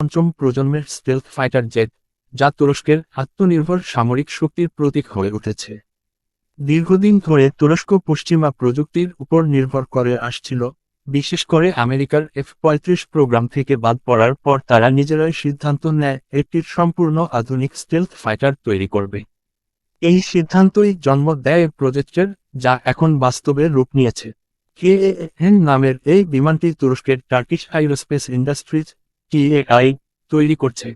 পঞ্চম প্রজন্মের stealth fighter jet যা তুরস্কের আত্মনির্ভর সামরিক শক্তির প্রতীক হয়ে উঠেছে। দীর্ঘদিন ধরে তুরস্ক পশ্চিমা প্রযুক্তির উপর নির্ভর করে আসছিল, বিশেষ করে আমেরিকার এফ পঁয়ত্রিশ প্রোগ্রাম থেকে বাদ পড়ার পর তারা নিজেরাই সিদ্ধান্ত নেয়, একটির সম্পূর্ণ আধুনিক স্টেলথ ফাইটার তৈরি করবে। এই সিদ্ধান্তই জন্ম দেয় প্রজেক্টের, যা এখন বাস্তবে রূপ নিয়েছে। কে নামের এই বিমানটি তুরস্কের টার্কিশ আইরোস্পেস ইন্ডাস্ট্রিজ টিএআই তৈরি করছে।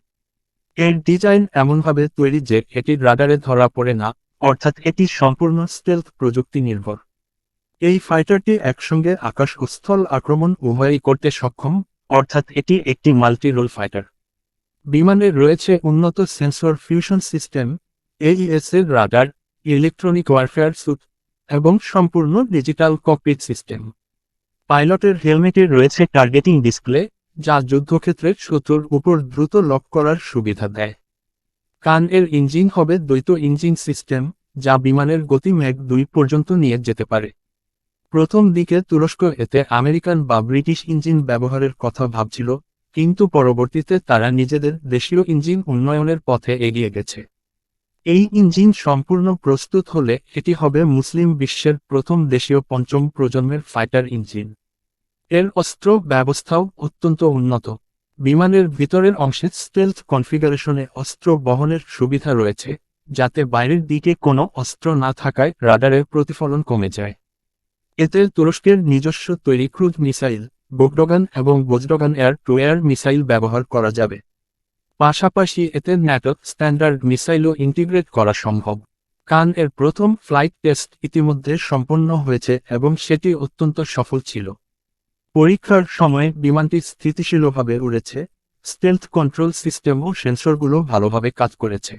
এর ডিজাইন এমনভাবে তৈরি যে এটির রাডারে ধরা পড়ে না, অর্থাৎ এটি সম্পূর্ণ স্টেলথ প্রযুক্তি নির্ভর। এই ফাইটারটি একসঙ্গে আকাশ ও স্থল আক্রমণ উভয়ই করতে সক্ষম, অর্থাৎ এটি একটি মাল্টি রোল ফাইটার বিমানে রয়েছে উন্নত সেন্সর ফিউশন সিস্টেম এইএস এর রাডার ইলেকট্রনিক ওয়ারফেয়ার স্যুট এবং সম্পূর্ণ ডিজিটাল ককপিট সিস্টেম পাইলটের হেলমেটে রয়েছে টার্গেটিং ডিসপ্লে যা যুদ্ধক্ষেত্রে শত্রুর উপর দ্রুত লক করার সুবিধা দেয়। কান এর ইঞ্জিন হবে দ্বৈত ইঞ্জিন সিস্টেম, যা বিমানের গতি ম্যাগ দুই পর্যন্ত নিয়ে যেতে পারে। প্রথম দিকে তুরস্ক এতে আমেরিকান বা ব্রিটিশ ইঞ্জিন ব্যবহারের কথা ভাবছিল, কিন্তু পরবর্তীতে তারা নিজেদের দেশীয় ইঞ্জিন উন্নয়নের পথে এগিয়ে গেছে। এই ইঞ্জিন সম্পূর্ণ প্রস্তুত হলে এটি হবে মুসলিম বিশ্বের প্রথম দেশীয় পঞ্চম প্রজন্মের ফাইটার ইঞ্জিন। এর অস্ত্র ব্যবস্থাও অত্যন্ত উন্নত। বিমানের ভিতরের অংশে স্টেলথ কনফিগারেশনে অস্ত্র বহনের সুবিধা রয়েছে, যাতে বাইরের দিকে কোনো অস্ত্র না থাকায় রাডারের প্রতিফলন কমে যায়। এতে তুরস্কের নিজস্ব তৈরি ক্রুজ মিসাইল বোকডগান এবং বজডগান এয়ার টু এয়ার মিসাইল ব্যবহার করা যাবে। পাশাপাশি এতে ন্যাটো স্ট্যান্ডার্ড মিসাইলও ইন্টিগ্রেট করা সম্ভব। কান এর প্রথম ফ্লাইট টেস্ট ইতিমধ্যে সম্পন্ন হয়েছে এবং সেটি অত্যন্ত সফল ছিল। পরীক্ষার সময় বিমানটি স্থিতিশীলভাবে উড়েছে স্টেলথ কন্ট্রোল সিস্টেম ও সেন্সরগুলো ভালোভাবে কাজ করেছে।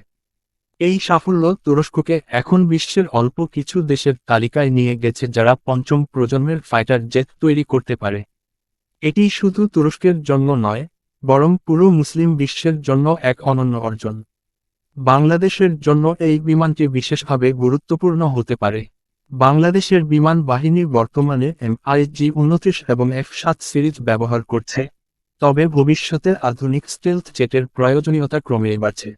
এই সাফল্য তুরস্ককে এখন বিশ্বের অল্প কিছু দেশের তালিকায় নিয়ে গেছে যারা পঞ্চম প্রজন্মের ফাইটার জেট তৈরি করতে পারে। এটি শুধু তুরস্কের জন্য নয়, বরং পুরো মুসলিম বিশ্বের জন্য এক অনন্য অর্জন। বাংলাদেশের জন্য এই বিমানটি বিশেষভাবে গুরুত্বপূর্ণ হতে পারে। বাংলাদেশের বিমান বাহিনী বর্তমানে এমআইজি উনত্রিশ এবং এফ সাত সিরিজ ব্যবহার করছে, তবে ভবিষ্যতে আধুনিক স্টেলথ জেটের প্রয়োজনীয়তা ক্রমেই বাড়ছে।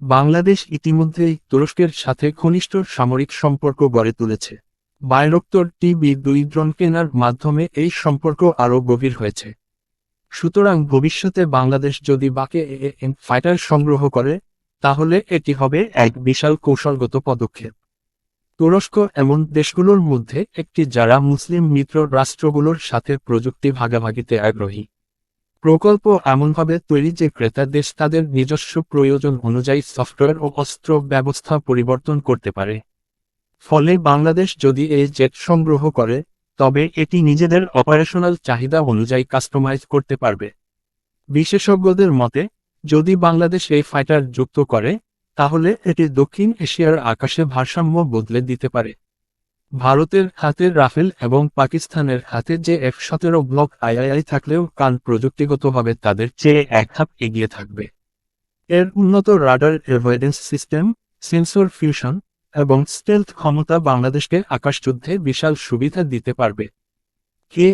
বাংলাদেশ ইতিমধ্যেই তুরস্কের সাথে ঘনিষ্ঠ সামরিক সম্পর্ক গড়ে তুলেছে। বায়রক্তর টিবি দুই ড্রোন কেনার মাধ্যমে এই সম্পর্ক আরও গভীর হয়েছে। সুতরাং ভবিষ্যতে বাংলাদেশ যদি বাকে এএন ফাইটার সংগ্রহ করে, তাহলে এটি হবে এক বিশাল কৌশলগত পদক্ষেপ। তুরস্ক এমন দেশগুলোর মধ্যে একটি যারা মুসলিম মিত্র রাষ্ট্রগুলোর সাথে প্রযুক্তি ভাগাভাগিতে আগ্রহী। প্রকল্প এমনভাবে তৈরি যে ক্রেতা দেশ তাদের নিজস্ব প্রয়োজন অনুযায়ী সফটওয়্যার ও অস্ত্র ব্যবস্থা পরিবর্তন করতে পারে। ফলে বাংলাদেশ যদি এই জেট সংগ্রহ করে, তবে এটি নিজেদের অপারেশনাল চাহিদা অনুযায়ী কাস্টমাইজ করতে পারবে। বিশেষজ্ঞদের মতে, যদি বাংলাদেশ এই ফাইটার যুক্ত করে তাহলে এটি দক্ষিণ এশিয়ার আকাশে ভারসাম্য বদলে দিতে পারে। ভারতের হাতে রাফেল এবং পাকিস্তানের হাতে যে এফ সতেরো ব্লক আইআইআই থাকলেও কান প্রযুক্তিগতভাবে তাদের চেয়ে এক ধাপ এগিয়ে থাকবে। এর উন্নত radar avoidance system, sensor fusion এবং স্টেলথ ক্ষমতা বাংলাদেশকে আকাশযুদ্ধে বিশাল সুবিধা দিতে পারবে। কে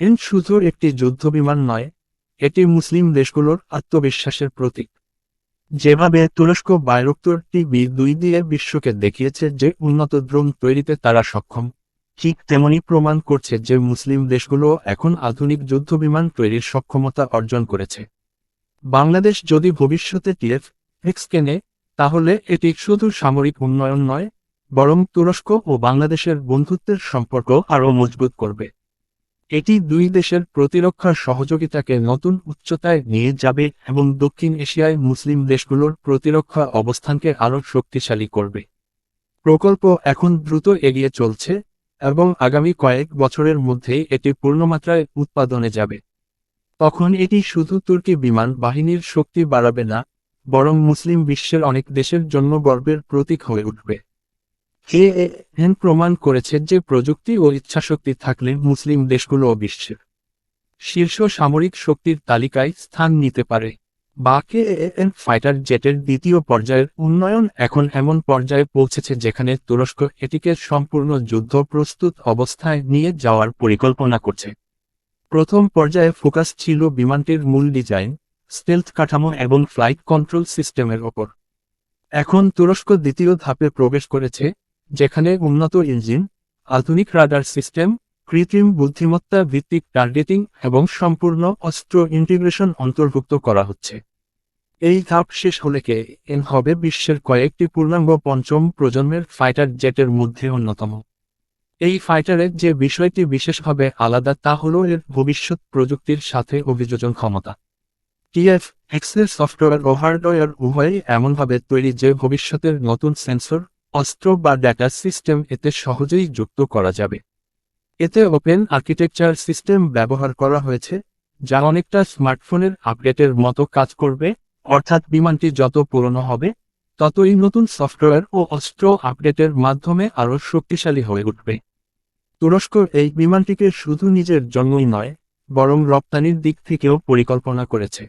এন শুধু একটি যুদ্ধবিমান নয়, এটি মুসলিম দেশগুলোর আত্মবিশ্বাসের প্রতীক। যেভাবে তুরস্ক বায়রক্তর টিভি দুই দিয়ে বিশ্বকে দেখিয়েছে যে উন্নত ড্রোন তৈরিতে তারা সক্ষম, ঠিক তেমনি প্রমাণ করছে যে মুসলিম দেশগুলো এখন আধুনিক যুদ্ধবিমান তৈরির সক্ষমতা অর্জন করেছে। বাংলাদেশ যদি ভবিষ্যতে টিএফ, এক্স কেনে, তাহলে এটি শুধু সামরিক উন্নয়ন নয়, বরং তুরস্ক ও বাংলাদেশের বন্ধুত্বের সম্পর্ক আরও মজবুত করবে। এটি দুই দেশের প্রতিরক্ষার সহযোগিতাকে নতুন উচ্চতায় নিয়ে যাবে এবং দক্ষিণ এশিয়ায় মুসলিম দেশগুলোর প্রতিরক্ষা অবস্থানকে আরও শক্তিশালী করবে। প্রকল্প এখন দ্রুত এগিয়ে চলছে এবং আগামী কয়েক বছরের মধ্যেই এটি পূর্ণমাত্রায় উৎপাদনে যাবে। তখন এটি শুধু তুর্কি বিমান বাহিনীর শক্তি বাড়াবে না, বরং মুসলিম বিশ্বের অনেক দেশের জন্য গর্বের প্রতীক হয়ে উঠবে। এএন প্রমাণ করেছে যে প্রযুক্তি ও ইচ্ছাশক্তি থাকলে মুসলিম দেশগুলো বিশ্বের শীর্ষ সামরিক শক্তির তালিকায় স্থান নিতে পারে। বাকে এএন ফাইটার জেটের দ্বিতীয় পর্যায়ের উন্নয়ন এখন এমন পর্যায়ে পৌঁছেছে যেখানে তুরস্ক এটিকে সম্পূর্ণ যুদ্ধ প্রস্তুত অবস্থায় নিয়ে যাওয়ার পরিকল্পনা করছে। প্রথম পর্যায়ে ফোকাস ছিল বিমানটির মূল ডিজাইন, স্টেলথ কাঠামো এবং ফ্লাইট কন্ট্রোল সিস্টেমের ওপর। এখন তুরস্ক দ্বিতীয় ধাপে প্রবেশ করেছে যেখানে উন্নত ইঞ্জিন, আধুনিক রাডার সিস্টেম, কৃত্রিম বুদ্ধিমত্তা ভিত্তিক টার্গেটিং এবং সম্পূর্ণ অস্ত্র ইন্টিগ্রেশন অন্তর্ভুক্ত করা হচ্ছে। এই ধাপ শেষ হলে কে এন হবে বিশ্বের কয়েকটি পূর্ণাঙ্গ পঞ্চম প্রজন্মের ফাইটার জেটের মধ্যে অন্যতম। এই ফাইটারের যে বিষয়টি বিশেষভাবে আলাদা তা হল এর ভবিষ্যৎ প্রযুক্তির সাথে অভিযোজন ক্ষমতা। টিএফ, এক্সের সফটওয়্যার ও হার্ডওয়্যার উভয়ই এমনভাবে তৈরি যে ভবিষ্যতের নতুন সেন্সর অস্ত্র বা ডেটা সিস্টেম এতে সহজেই যুক্ত করা যাবে। এতে ওপেন আর্কিটেকচার সিস্টেম ব্যবহার করা হয়েছে, যা অনেকটা স্মার্টফোনের আপডেটের মতো কাজ করবে, অর্থাৎ বিমানটি যত পুরনো হবে, ততই নতুন সফটওয়্যার ও অস্ত্র আপডেটের মাধ্যমে আরও শক্তিশালী হয়ে উঠবে। তুরস্ক এই বিমানটিকে শুধু নিজের জন্যই নয়, বরং রপ্তানির দিক থেকেও পরিকল্পনা করেছে।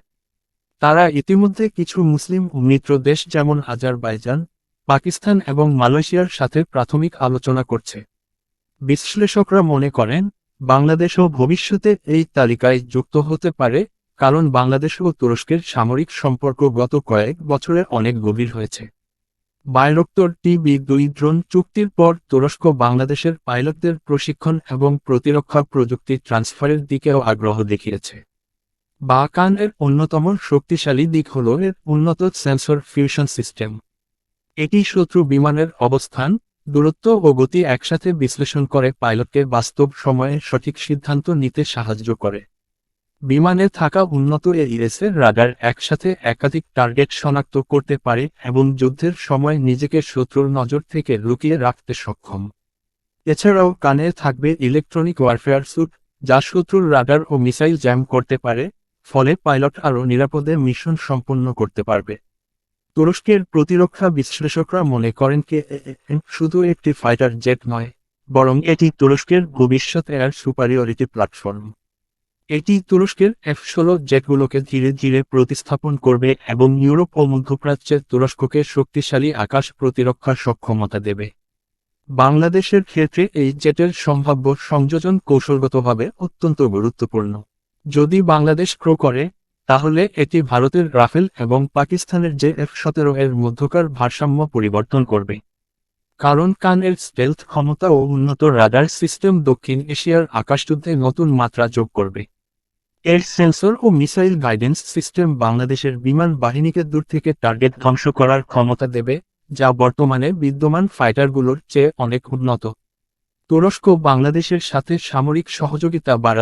তারা ইতিমধ্যে কিছু মুসলিম মিত্র দেশ যেমন আজারবাইজান পাকিস্তান এবং মালয়েশিয়ার সাথে প্রাথমিক আলোচনা করছে। বিশ্লেষকরা মনে করেন বাংলাদেশও ভবিষ্যতে এই তালিকায় যুক্ত হতে পারে, কারণ বাংলাদেশ ও তুরস্কের সামরিক সম্পর্ক গত কয়েক বছরে অনেক গভীর হয়েছে। বায়োরক্তর টিবি দুই ড্রোন চুক্তির পর তুরস্ক বাংলাদেশের পাইলটদের প্রশিক্ষণ এবং প্রতিরক্ষা প্রযুক্তি ট্রান্সফারের দিকেও আগ্রহ দেখিয়েছে। বাকানের অন্যতম শক্তিশালী দিক হল এর উন্নত সেন্সর ফিউশন সিস্টেম। এটি শত্রু বিমানের অবস্থান, দূরত্ব ও গতি একসাথে বিশ্লেষণ করে পাইলটকে বাস্তব সময়ে সঠিক সিদ্ধান্ত নিতে সাহায্য করে। বিমানে থাকা উন্নত এর রাডার একসাথে একাধিক টার্গেট শনাক্ত করতে পারে এবং যুদ্ধের সময় নিজেকে শত্রুর নজর থেকে লুকিয়ে রাখতে সক্ষম। এছাড়াও কানে থাকবে ইলেকট্রনিক ওয়ারফেয়ার স্যুট, যা শত্রুর রাডার ও মিসাইল জ্যাম করতে পারে, ফলে পাইলট আরও নিরাপদে মিশন সম্পন্ন করতে পারবে। তুরস্কের প্রতিরক্ষা বিশ্লেষকরা মনে করেন কে শুধু একটি ফাইটার জেট নয়, বরং এটি তুরস্কের ভবিষ্যৎ এয়ার সুপারিয়রিটি প্ল্যাটফর্ম এটি তুরস্কের এফ ষোলো জেটগুলোকে ধীরে ধীরে প্রতিস্থাপন করবে এবং ইউরোপ ও মধ্যপ্রাচ্যে তুরস্ককে শক্তিশালী আকাশ প্রতিরক্ষার সক্ষমতা দেবে। বাংলাদেশের ক্ষেত্রে এই জেটের সম্ভাব্য সংযোজন কৌশলগতভাবে অত্যন্ত গুরুত্বপূর্ণ। যদি বাংলাদেশ ক্রো করে তাহলে এটি ভারতের রাফেল এবং পাকিস্তানের জে এফ সতেরো এর মধ্যকার ভারসাম্য পরিবর্তন করবে। কারণ কানের স্টেলথ ক্ষমতা ও উন্নত রাডার সিস্টেম দক্ষিণ এশিয়ার আকাশযুদ্ধে নতুন মাত্রা যোগ করবে। এর সেন্সর ও মিসাইল গাইডেন্স সিস্টেম বাংলাদেশের বিমান বাহিনীকে দূর থেকে টার্গেট ধ্বংস করার ক্ষমতা দেবে, যা বর্তমানে বিদ্যমান ফাইটারগুলোর চেয়ে অনেক উন্নত। তুরস্ক বাংলাদেশের সাথে সামরিক সহযোগিতা বাড়া